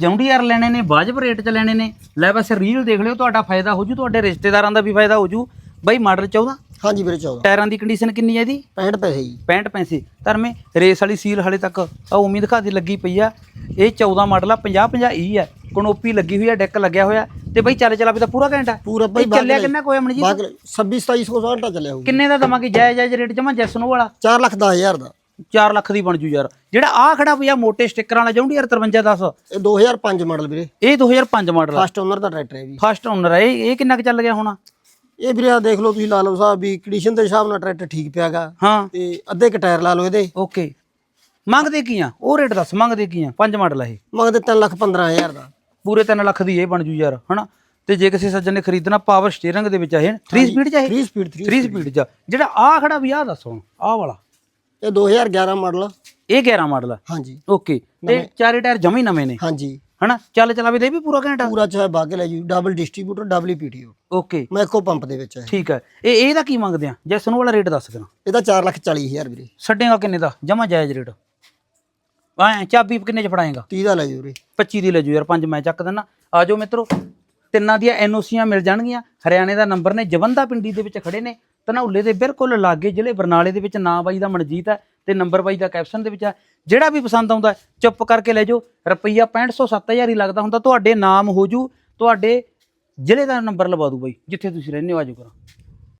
ਜੌਂਡੀਆਰ ਲੈਣੇ ਨੇ ਵਾਜਬ ਰੇਟ 'ਚ ਲੈਣੇ ਨੇ। ਲੈ ਬਸ ਰੀਲ ਦੇਖ ਲਿਓ ਤੁਹਾਡਾ ਫਾਇਦਾ ਹੋ ਜੂ ਤੁਹਾਡੇ ਰਿਸ਼ਤੇਦਾਰਾਂ ਦਾ ਵੀ ਫਾਇਦਾ ਹੋ ਜੂ ਬਾਈ ਮਾਡਲ 14 ਹਾਂਜੀ ਵੀਰੇ 14 ਟਾਇਰਾਂ ਦੀ ਕੰਡੀਸ਼ਨ ਕਿੰਨੀ ਹੈ ਇਹਦੀ? 65 ਪੈਸੇ ਜੀ। 65 ਪੈਸੇ। ਧਰਮੇ ਰੇਸ ਵਾਲੀ ਸੀਲ ਹਲੇ ਤੱਕ ਆ ਉਮੀਦ ਦਿਖਾਦੀ ਲੱਗੀ ਪਈ ਆ। ਇਹ 14 ਮਾਡਲ ਆ 50 50 ਈ ਆ। ਕਨੋਪੀ ਲੱਗੀ ਹੋਈ ਆ ਡੈਕ ਲੱਗਿਆ ਹੋਇਆ। ਤੇ ਬਈ ਚੱਲ ਚਲਾ ਵੀ ਤਾਂ ਪੂਰਾ ਘੰਟਾ। ਪੂਰਾ ਬਈ ਚੱਲਿਆ ਕਿੰਨਾ ਕੋਈ ਅਮਨ ਜੀ ਬਾਗ 26 2700 ਘੰਟਾ ਚੱਲਿਆ ਹੋਊ ਕਿੰਨੇ ਦਾ ਦਵਾਂਗੇ? ਜਾਇਜ਼ ਜਾਇਜ਼ ਰੇਟ ਜਮਾ ਜੈਸਨੋ ਵਾਲਾ? 4 ਲੱਖ 10000 ਦਾ। 4 ਲੱਖ ਦੀ ਬਣ ਜੂ ਯਾਰ। ਜਿਹੜਾ ਆ ਖੜਾ ਪਿਆ ਮੋਟੇ ਸਟicker ਵਾਲਾ ਜੌਂਡੀਆਰ 5310 ਇਹ 2005 ਮਾਡਲ ਵੀਰੇ। ਇਹ 2005 ਮਾਡਲ ਫਸਟ ਓਨਰ ਦਾ ਟਰੈਕਟਰ ਹੈ ਵੀ ਫਸਟ ਓਨਰ ਹੈ ਇਹ ਇਹ ਕਿੰਨਾ ਕੁ ਚੱਲ ਗਿਆ ਹੋਣਾ? ਇਹ ਵੀਰੇ ਆ ਦੇਖ ਲਓ ਤੁਸੀਂ ਲਾ ਲਓ ਸਾਹਿਬ ਵੀ ਕੰਡੀਸ਼ਨ ਦੇ ਹਿਸਾਬ ਨਾਲ ਟਰੈਕਟਰ ਠੀਕ ਪਿਆਗਾ। ਹਾਂ। ਤੇ ਅੱਧੇ ਕ ਟਾਇਰ ਲਾ ਲਓ ਇਹਦੇ। ਓਕੇ ਮੰਗਦੇ ਕੀ ਆ? ਉਹ ਰੇਟ ਦੱਸ ਮੰਗਦੇ ਕੀ ਆ? ਪੰਜ ਮਾਡਲ ਆ ਇਹ। ਮੰਗਦੇ 3 ਲੱਖ 15000 ਦਾ। ਪੂਰੇ 3 ਲੱਖ ਦੀ ਇਹ ਬਣ ਜੂ ਯਾਰ ਹਨਾ? ਤੇ ਜੇ ਕਿਸੇ ਸੱਜਣ ਨੇ ਖਰੀਦਣਾ ਪਾਵਰ ਸਟੀਅਰਿੰਗ ਦੇ ਵਿੱਚ ਆ ਇਹ। 3 ਸਪੀਡ ਚ ਇਹ? 3 ਸਪੀਡ 3 3 ਸਪੀਡ ਚ। ਜਿਹੜਾ ਆ ਖੜਾ ਵੀ ਆ ਦੱਸ ਹੁਣ ਆ ਵਾਲਾ। ਇਹ 2011 ਮਾਡਲ ਇਹ 11 ਮਾਡਲ ਹਾਂਜੀ। ਓਕੇ। ਤੇ ਚਾਰੇ ਟਾਇਰ ਜਮੇ ਹੀ ਨਵੇਂ ਨੇ? ਹਾਂਜੀ। ਹਨਾ? ਚੱਲ ਚਲਾਵੇ ਦੇ ਵੀ ਪੂਰਾ ਘੰਟਾ ਪੂਰਾ ਚਾਹੇ ਬਾਗੇ ਲੈ ਜੀ double distributor double PTO okay. ਮੈਂ ਇੱਕੋ ਪੰਪ ਦੇ ਵਿੱਚ ਹੈ ਠੀਕ ਹੈ ਇਹ ਇਹਦਾ ਕੀ ਮੰਗਦੇ ਆ? ਜੈਸਨ ਵਾਲਾ ਰੇਟ ਦੱਸ ਦੇਣਾ। ਇਹਦਾ 4 ਲੱਖ 40000 ਵੀਰੇ। ਛੱਡੇਗਾ ਕਿੰਨੇ ਦਾ? ਜਮਾ ਜਾਇਜ਼ ਰੇਟ ਐ ਚਾਬੀ ਕਿੰਨੇ ਚ ਫੜਾਏਗਾ? 30 ਦਾ ਲੈ ਜੀ ਵੀਰੇ 25 ਦੀ ਲੈ ਜੂ ਯਾਰ ਪੰਜ ਮੈਂ ਚੱਕ ਦਿੰਨਾ। ਆ ਜਾਓ ਮਿੱਤਰੋ। ਤਿੰਨਾਂ ਦੀਆਂ ਐਨਓਸੀਆਂ ਮਿਲ ਜਾਣਗੀਆਂ। ਹਰਿਆਣੇ ਦਾ ਨੰਬਰ ਨੇ ਜਵੰਦਾ ਪਿੰਡੀ ਦੇ ਵਿੱਚ ਖੜੇ ਨੇ। ਧਨੌਲੇ ਦੇ ਬਿਲਕੁਲ ਲਾਗੇ ਜ਼ਿਲ੍ਹੇ ਬਰਨਾਲੇ ਦੇ ਵਿੱਚ ਨਾਂ ਬਾਈ ਦਾ ਮਨਜੀਤ ਹੈ ਤੇ ਨੰਬਰ ਬਾਈ ਦਾ ਕੈਪਸ਼ਨ ਦੇ ਵਿੱਚ ਹੈ। ਜਿਹੜਾ ਵੀ ਪਸੰਦ ਆਉਂਦਾ ਚੁੱਪ ਕਰਕੇ ਲੈ ਜਾਓ। ਰੁਪਈਆ 6500 7000 ਹੀ ਲੱਗਦਾ ਹੁੰਦਾ। ਤੁਹਾਡੇ ਨਾਮ ਹੋ ਜੂ, ਤੁਹਾਡੇ ਜ਼ਿਲ੍ਹੇ ਦਾ ਨੰਬਰ ਲਵਾ ਦੂ ਬਾਈ, ਜਿੱਥੇ ਤੁਸੀਂ ਰਹਿੰਦੇ ਹੋ ਆਜੋ ਕਰਾਂ